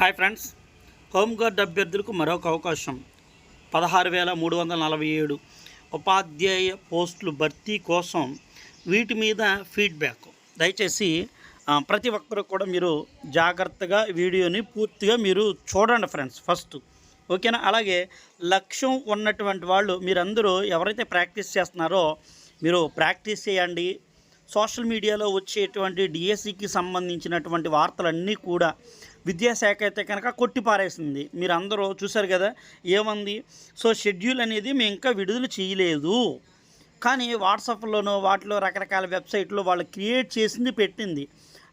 Hi friends. Home guard అభ్యర్థులకు మరొక అవకాశం. పదహారు వేల మూడు వందల నలభై ఏడు ఉపాధ్యాయ పోస్టులు భర్తీ కోసం వీటి మీద ఫీడ్బ్యాక్. దయచేసి ప్రతి ఒక్కరు కూడా మీరు జాగ్రత్తగా వీడియోని పూర్తిగా మీరు చూడండి ఫ్రెండ్స్ ఫస్ట్. ఓకేనా? అలాగే లక్ష్యం ఉన్నటువంటి వాళ్ళు మీరందరూ ఎవరైతే ప్రాక్టీస్ చేస్తున్నారో మీరు ప్రాక్టీస్ చేయండి. సోషల్ మీడియాలో వచ్చేటువంటి డిఎస్సికి సంబంధించినటువంటి వార్తలన్నీ కూడా విద్యాశాఖ అయితే కనుక కొట్టిపారేసింది. మీరు అందరూ చూశారు కదా ఏమంది? సో షెడ్యూల్ అనేది మేము ఇంకా విడుదల చేయలేదు. కానీ వాట్సాప్లోనో వాటిలో రకరకాల వెబ్సైట్లో వాళ్ళు క్రియేట్ చేసింది పెట్టింది.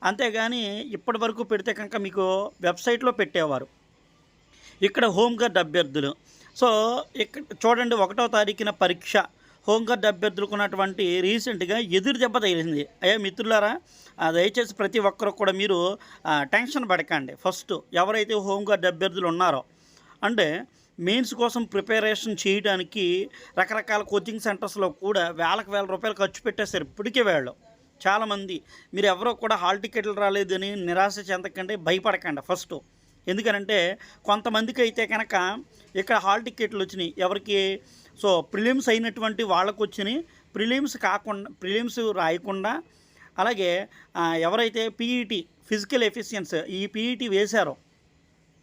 అంతేగాని ఇప్పటి వరకు పెడితే కనుక మీకు వెబ్సైట్లో పెట్టేవారు. ఇక్కడ హోంగార్డ్ అభ్యర్థులు. సో ఇక్కడ చూడండి ఒకటో తారీఖున పరీక్ష. హోంగార్డ్ అభ్యర్థులకున్నటువంటి రీసెంట్గా ఎదురు దెబ్బ తగిలింది. అయ్యా మిత్రులారా దయచేసి ప్రతి ఒక్కరు కూడా మీరు టెన్షన్ పడకండి. ఫస్ట్ ఎవరైతే హోంగార్డ్ అభ్యర్థులు ఉన్నారో అంటే మెయిన్స్ కోసం ప్రిపరేషన్ చేయడానికి రకరకాల కోచింగ్ సెంటర్స్లో కూడా వేలకు వేల రూపాయలు ఖర్చు పెట్టేశారు ఇప్పటికే వాళ్ళు. చాలామంది. మీరు ఎవరో కూడా హాల్ టికెట్లు రాలేదని నిరాశ చెందకండి భయపడకండి. ఫస్ట్ ఎందుకనంటే కొంతమందికి అయితే కనుక ఇక్కడ హాల్ టికెట్లు వచ్చినాయి. ఎవరికి? సో ప్రిలిమ్స్ అయినటువంటి వాళ్ళకు వచ్చినాయి. ప్రిలిమ్స్ కాకుండా ప్రిలిమ్స్ రాయకుండా అలాగే ఎవరైతే పీఈటీ ఫిజికల్ ఎఫిషియన్స్ ఈ పీఈటీ వేశారో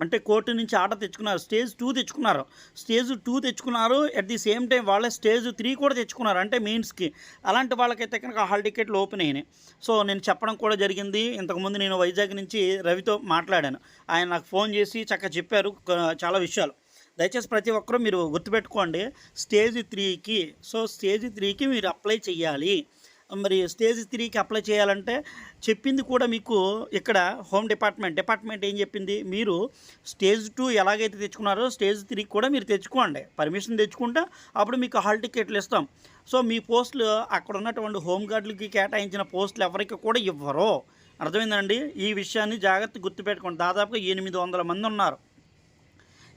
అంటే కోర్టు నుంచి ఆర్డర్ తెచ్చుకున్నారు. స్టేజ్ టూ తెచ్చుకున్నారు. స్టేజ్ టూ తెచ్చుకున్నారు. అట్ ది సేమ్ టైం వాళ్ళే స్టేజ్ త్రీ కూడా తెచ్చుకున్నారు. అంటే మెయిన్స్కి అలాంటి వాళ్ళకైతే కనుక హాల్ టికెట్లు ఓపెన్ అయినాయి. సో నేను చెప్పడం కూడా జరిగింది. ఇంతకుముందు నేను వైజాగ్ నుంచి రవితో మాట్లాడాను. ఆయన నాకు ఫోన్ చేసి చక్కగా చెప్పారు. చాలా విషయాలు. దయచేసి ప్రతి ఒక్కరూ మీరు గుర్తుపెట్టుకోండి. స్టేజ్ త్రీకి సో స్టేజ్ త్రీకి మీరు అప్లై చేయాలి మరి స్టేజ్ త్రీకి అప్లై చేయాలంటే చెప్పింది కూడా మీకు ఇక్కడ హోమ్ డిపార్ట్మెంట్. డిపార్ట్మెంట్ ఏం చెప్పింది? మీరు స్టేజ్ టూ ఎలాగైతే తెచ్చుకున్నారో స్టేజ్ త్రీకి కూడా మీరు తెచ్చుకోండి. పర్మిషన్ తెచ్చుకుంటే అప్పుడు మీకు హాల్ టికెట్లు ఇస్తాం. సో మీ పోస్టులు అక్కడ ఉన్నటువంటి హోమ్ గార్డులకి కేటాయించిన పోస్టులు ఎవరికి కూడా ఇవ్వరు. అర్థమైందండి? ఈ విషయాన్ని జాగ్రత్త గుర్తుపెట్టుకోండి. దాదాపుగా ఎనిమిది వందల మంది ఉన్నారు.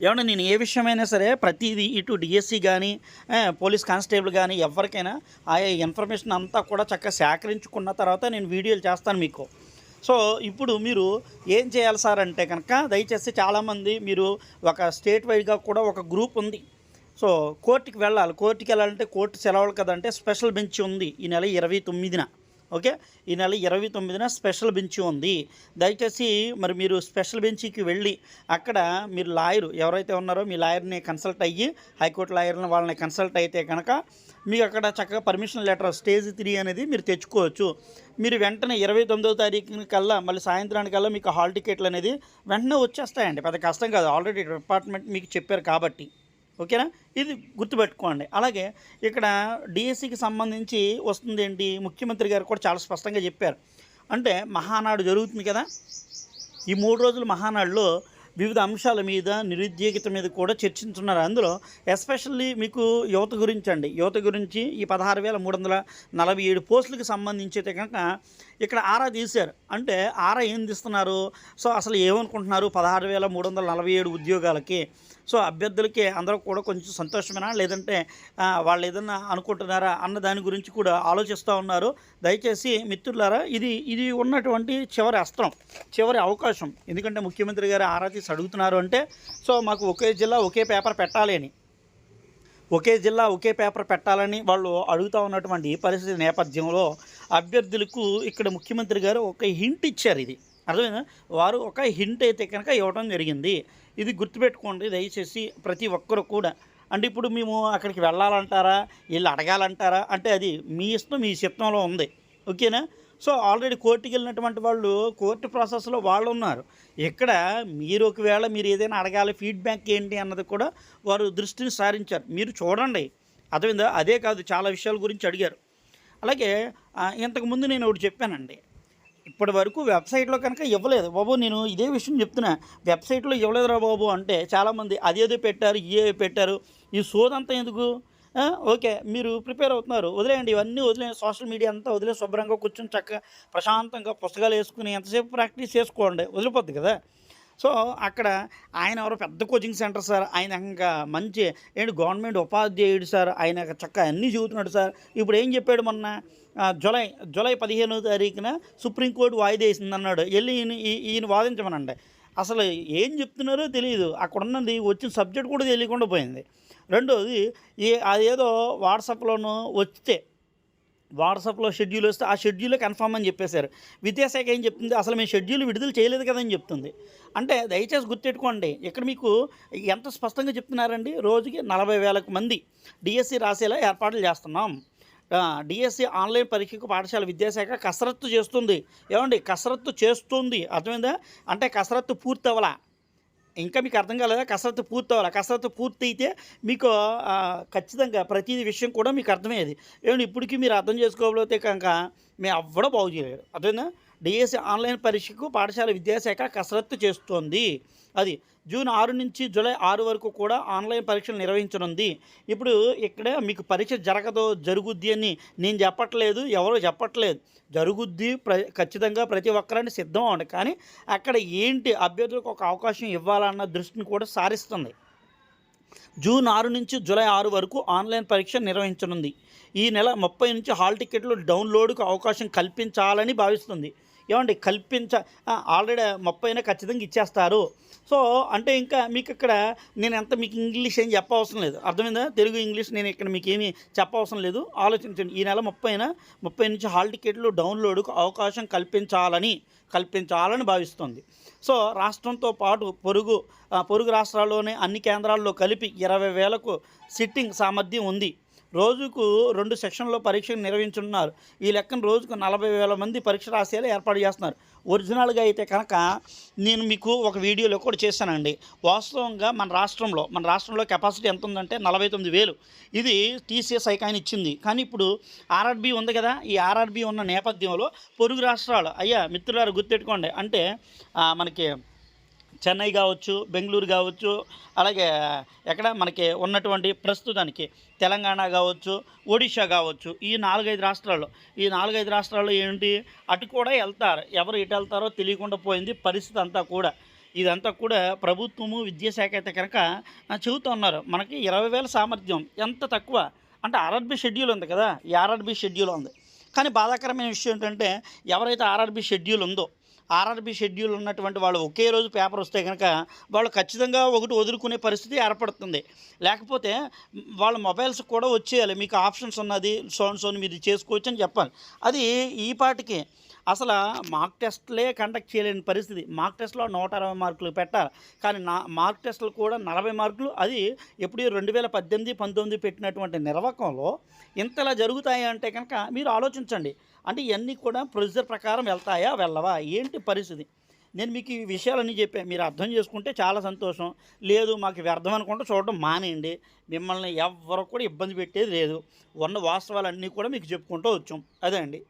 ఏమన్నా నేను ఏ విషయమైనా సరే ప్రతిదీ ఇటు డిఎస్సి కానీ పోలీస్ కానిస్టేబుల్ కానీ ఎవరికైనా ఆయా ఇన్ఫర్మేషన్ అంతా కూడా చక్కగా సేకరించుకున్న తర్వాత నేను వీడియోలు చేస్తాను మీకు. సో ఇప్పుడు మీరు ఏం చేయాలి సార్ అంటే కనుక దయచేసి చాలామంది మీరు ఒక స్టేట్ వైడ్గా కూడా ఒక గ్రూప్ ఉంది. సో కోర్టుకి వెళ్ళాలి. కోర్టుకి వెళ్ళాలంటే కోర్టు సెలవులు కదంటే స్పెషల్ బెంచ్ ఉంది ఈ నెల ఇరవై తొమ్మిదిన. ఓకే? ఈ నెల ఇరవై తొమ్మిదిన స్పెషల్ బెంచ్ ఉంది. దయచేసి మరి మీరు స్పెషల్ బెంచ్కి వెళ్ళి అక్కడ మీరు లాయర్ ఎవరైతే ఉన్నారో మీ లాయర్ని కన్సల్ట్ అయ్యి హైకోర్టు లాయర్ని వాళ్ళని కన్సల్ట్ అయితే కనుక మీకు అక్కడ చక్కగా పర్మిషన్ లెటర్ స్టేజ్ త్రీ అనేది మీరు తెచ్చుకోవచ్చు. మీరు వెంటనే ఇరవై తొమ్మిదవ తారీఖు కల్లా మళ్ళీ సాయంత్రానికల్లా మీకు హాల్ టికెట్లు అనేది వెంటనే వచ్చేస్తాయండి. పెద్ద కష్టం కాదు. ఆల్రెడీ డిపార్ట్మెంట్ మీకు చెప్పారు కాబట్టి. ఓకేనా? ఇది గుర్తుపెట్టుకోండి. అలాగే ఇక్కడ డిఎస్సికి సంబంధించి వస్తుంది ఏంటి ముఖ్యమంత్రి గారు కూడా చాలా స్పష్టంగా చెప్పారు. అంటే మహానాడు జరుగుతుంది కదా? ఈ మూడు రోజుల మహానాడులో వివిధ అంశాల మీద నిరుద్యోగిత మీద కూడా చర్చించున్నారు. అందులో ఎస్పెషల్లీ మీకు యువత గురించి అండి. యువత గురించి ఈ పదహారు వేల మూడు వందల నలభై ఏడు పోస్టులకు సంబంధించి అయితే కనుక ఇక్కడ ఆరా తీశారు. అంటే ఆరా ఏం తీస్తున్నారు? సో అసలు ఏమనుకుంటున్నారు? పదహారు వేల మూడు వందల నలభై ఏడు ఉద్యోగాలకి. సో అభ్యర్థులకి అందరూ కూడా కొంచెం సంతోషమేనా? లేదంటే వాళ్ళు ఏదన్నా అనుకుంటున్నారా? అన్న దాని గురించి కూడా ఆలోచిస్తూ ఉన్నారు. దయచేసి మిత్రులారా ఇది ఇది ఉన్నటువంటి చివరి అస్త్రం చివరి అవకాశం. ఎందుకంటే ముఖ్యమంత్రి గారు ఆరా తీసి అడుగుతున్నారు అంటే సో మాకు ఒకే జిల్లా ఒకే పేపర్ పెట్టాలి అని. ఒకే జిల్లా ఒకే పేపర్ పెట్టాలని వాళ్ళు అడుగుతూ ఉన్నటువంటి ఈ పరిస్థితి నేపథ్యంలో అభ్యర్థులకు ఇక్కడ ముఖ్యమంత్రి గారు ఒక హింట్ ఇచ్చారు ఇది. అర్థమైందా? వారు ఒక హింట్ అయితే కనుక ఇవ్వడం జరిగింది. ఇది గుర్తుపెట్టుకోండి దయచేసి ప్రతి ఒక్కరు కూడా. అంటే ఇప్పుడు మేము అక్కడికి వెళ్ళాలంటారా? వీళ్ళు అడగాలంటారా? అంటే అది మీ ఇష్టం మీ చిత్తంలో ఉంది. ఓకేనా? సో ఆల్రెడీ కోర్టుకి వెళ్ళినటువంటి వాళ్ళు కోర్టు ప్రాసెస్లో వాళ్ళు ఉన్నారు. ఇక్కడ మీరు ఒకవేళ మీరు ఏదైనా అడగాలి ఫీడ్బ్యాక్ ఏంటి అన్నది కూడా వారు దృష్టిని సారించారు. మీరు చూడండి. అర్థమైందా? అదే కాదు చాలా విషయాల గురించి అడిగారు. అలాగే ఇంతకుముందు నేను ఒకటి చెప్పానండి. ఇప్పటి వరకు వెబ్సైట్లో కనుక ఇవ్వలేదు. బాబు నేను ఇదే విషయం చెప్తున్నా. వెబ్సైట్లో ఇవ్వలేదురా బాబు అంటే చాలామంది అదేదో పెట్టారు ఇవే పెట్టారు. ఈ సోదంతా ఎందుకు? ఓకే మీరు ప్రిపేర్ అవుతున్నారు. వదిలేయండి ఇవన్నీ వదిలే సోషల్ మీడియా అంతా వదిలే శుభ్రంగా కూర్చొని చక్కగా ప్రశాంతంగా పుస్తకాలు వేసుకుని ఎంతసేపు ప్రాక్టీస్ చేసుకోండి. వదిలిపోద్ది కదా? సో అక్కడ ఆయన ఎవరో పెద్ద కోచింగ్ సెంటర్ సార్. ఆయన ఇంకా మంచి ఏంటి గవర్నమెంట్ ఉపాధ్యాయుడు సార్. ఆయన చక్కగా అన్నీ చెబుతున్నాడు సార్. ఇప్పుడు ఏం చెప్పాడు మొన్న? జులై జూలై పదిహేనో తారీఖున సుప్రీంకోర్టు వాయిదా వేసింది అన్నాడు. వెళ్ళి ఈయన ఈయన వాదించమనండి. అసలు ఏం చెప్తున్నారో తెలియదు అక్కడ ఉన్నది వచ్చిన సబ్జెక్ట్ కూడా తెలియకుండా పోయింది. రెండోది ఏ అదేదో వాట్సాప్లోనూ వస్తే వాట్సాప్లో షెడ్యూల్ వస్తే ఆ షెడ్యూల్ కన్ఫామ్ అని చెప్పేశారు. విద్యాశాఖ ఏం చెప్తుంది? అసలు మేము షెడ్యూల్ విడుదల చేయలేదు కదని చెప్తుంది. అంటే దయచేసి గుర్తెట్టుకోండి ఇక్కడ మీకు ఎంత స్పష్టంగా చెప్తున్నారండి? రోజుకి నలభై వేలకు మంది డిఎస్సి రాసేలా ఏర్పాట్లు చేస్తున్నాం. డిఎస్సి ఆన్లైన్ పరీక్షకు పాఠశాల విద్యాశాఖ కసరత్తు చేస్తుంది. ఏమండి? కసరత్తు చేస్తుంది. అర్థమైందా? అంటే కసరత్తు పూర్తి అవ్వలా ఇంకా మీకు అర్థం కాలేదా? కసరత్తు పూర్తి అవ్వాలి కసరత్తు పూర్తి అయితే మీకు ఖచ్చితంగా ప్రతి విషయం కూడా మీకు అర్థమయ్యేది. ఏమంటే ఇప్పటికీ మీరు అర్థం చేసుకోకపోతే కనుక మేము అవ్వడం బాగు చేయలేరు అదేనా డిఎస్సి ఆన్లైన్ పరీక్షకు పాఠశాల విద్యాశాఖ కసరత్తు చేస్తోంది. అది జూన్ ఆరు నుంచి జూలై ఆరు వరకు కూడా ఆన్లైన్ పరీక్షలు నిర్వహించనుంది. ఇప్పుడు ఇక్కడ మీకు పరీక్ష జరగదో జరుగుద్ది అని నేను చెప్పట్లేదు ఎవరో చెప్పట్లేదు. జరుగుద్ది ప్ర ఖచ్చితంగా ప్రతి ఒక్కరిని సిద్ధం అవ్వండి. కానీ అక్కడ ఏంటి అభ్యర్థులకు ఒక అవకాశం ఇవ్వాలన్న దృష్టిని కూడా సారిస్తుంది. జూన్ ఆరు నుంచి జూలై ఆరు వరకు ఆన్లైన్ పరీక్ష నిర్వహించనుంది. ఈ నెల ముప్పై నుంచి హాల్ టికెట్లు డౌన్లోడ్కు అవకాశం కల్పించాలని భావిస్తుంది. ఏమండి కల్పించ ఆల్రెడీ ముప్పై అయినా ఖచ్చితంగా ఇచ్చేస్తారు. సో అంటే ఇంకా మీకు ఇక్కడ నేను ఎంత మీకు ఇంగ్లీష్ ఏం చెప్పవసరం లేదు. అర్థమైందా? తెలుగు ఇంగ్లీష్ నేను ఇక్కడ మీకు ఏమీ చెప్పవసరం లేదు. ఆలోచించండి ఈ నెల ముప్పైన ముప్పై నుంచి హాల్ టికెట్లు డౌన్లోడ్కు అవకాశం కల్పించాలని కల్పించాలని భావిస్తుంది. సో రాష్ట్రంతో పాటు పొరుగు పొరుగు రాష్ట్రాల్లోనే అన్ని కేంద్రాల్లో కలిపి ఇరవై వేలకు సిట్టింగ్ సామర్థ్యం ఉంది. రోజుకు రెండు సెక్షన్లో పరీక్షలు నిర్వహించున్నారు ఈ లెక్కన రోజుకు నలభై వేల మంది పరీక్ష రాసేలా ఏర్పాటు చేస్తున్నారు. ఒరిజినల్గా అయితే కనుక నేను మీకు ఒక వీడియోలో కూడా చేశానండి. వాస్తవంగా మన రాష్ట్రంలో మన రాష్ట్రంలో కెపాసిటీ ఎంత ఉందంటే నలభై తొమ్మిది వేలు. ఇది టీసీఎస్ ఐకాన్ ఇచ్చింది. కానీ ఇప్పుడు ఆర్ఆర్బీ ఉంది కదా ఈ ఆర్ఆర్బీ ఉన్న నేపథ్యంలో పొరుగు రాష్ట్రాలు అయ్యా మిత్రులారు గుర్తెట్టుకోండి. అంటే మనకి చెన్నై కావచ్చు బెంగళూరు కావచ్చు అలాగే ఎక్కడ మనకి ఉన్నటువంటి ప్రస్తుతానికి తెలంగాణ కావచ్చు ఒడిషా కావచ్చు ఈ నాలుగైదు రాష్ట్రాల్లో ఈ నాలుగైదు రాష్ట్రాల్లో ఏంటి? అటు కూడా వెళ్తారు. ఎవరు ఎటు వెళ్తారో తెలియకుండా పోయింది పరిస్థితి అంతా కూడా. ఇదంతా కూడా ప్రభుత్వము విద్యాశాఖ అయితే కనుక చెబుతూ ఉన్నారు. మనకి ఇరవై వేల సామర్థ్యం ఎంత తక్కువ? అంటే ఆర్ఆర్బి షెడ్యూల్ ఉంది కదా ఈ ఆర్ఆర్బీ షెడ్యూల్ ఉంది. కానీ బాధాకరమైన విషయం ఏంటంటే ఎవరైతే ఆర్ఆర్బీ షెడ్యూల్ ఉందో ఆర్ఆర్బీ షెడ్యూల్ ఉన్నటువంటి వాళ్ళు ఒకే రోజు పేపర్ వస్తే కనుక వాళ్ళు ఖచ్చితంగా ఒకటి వదులుకునే పరిస్థితి ఏర్పడుతుంది. లేకపోతే వాళ్ళ మొబైల్స్ కూడా వచ్చేయాలి. మీకు ఆప్షన్స్ ఉన్నది సోన్ సోన్ మీరు చేసుకోవచ్చు అని చెప్పాలి. అది ఈ పాటికి. అసలు మార్క్ టెస్ట్లే కండక్ట్ చేయలేని పరిస్థితి. మార్క్ టెస్ట్లో నూట అరవై మార్కులు పెట్టాలి. కానీ నా మార్క్ టెస్ట్లు కూడా నలభై మార్కులు. అది ఎప్పుడు రెండు వేల పద్దెనిమిది పంతొమ్మిది పెట్టినటువంటి నిర్వాకంలో ఇంతలా జరుగుతాయి అంటే కనుక మీరు ఆలోచించండి. అంటే ఇవన్నీ కూడా ప్రొసీజర్ ప్రకారం వెళ్తాయా వెళ్ళవా? ఏంటి పరిస్థితి? నేను మీకు ఈ విషయాలన్నీ చెప్పాను మీరు అర్థం చేసుకుంటే చాలా సంతోషం. లేదు మాకు వ్యర్థం అనుకుంటే చూడడం మానేయండి. మిమ్మల్ని ఎవ్వరు కూడా ఇబ్బంది పెట్టేది లేదు. ఉన్న వాస్తవాలన్నీ కూడా మీకు చెప్పుకుంటూ వచ్చాం. అదే అండి.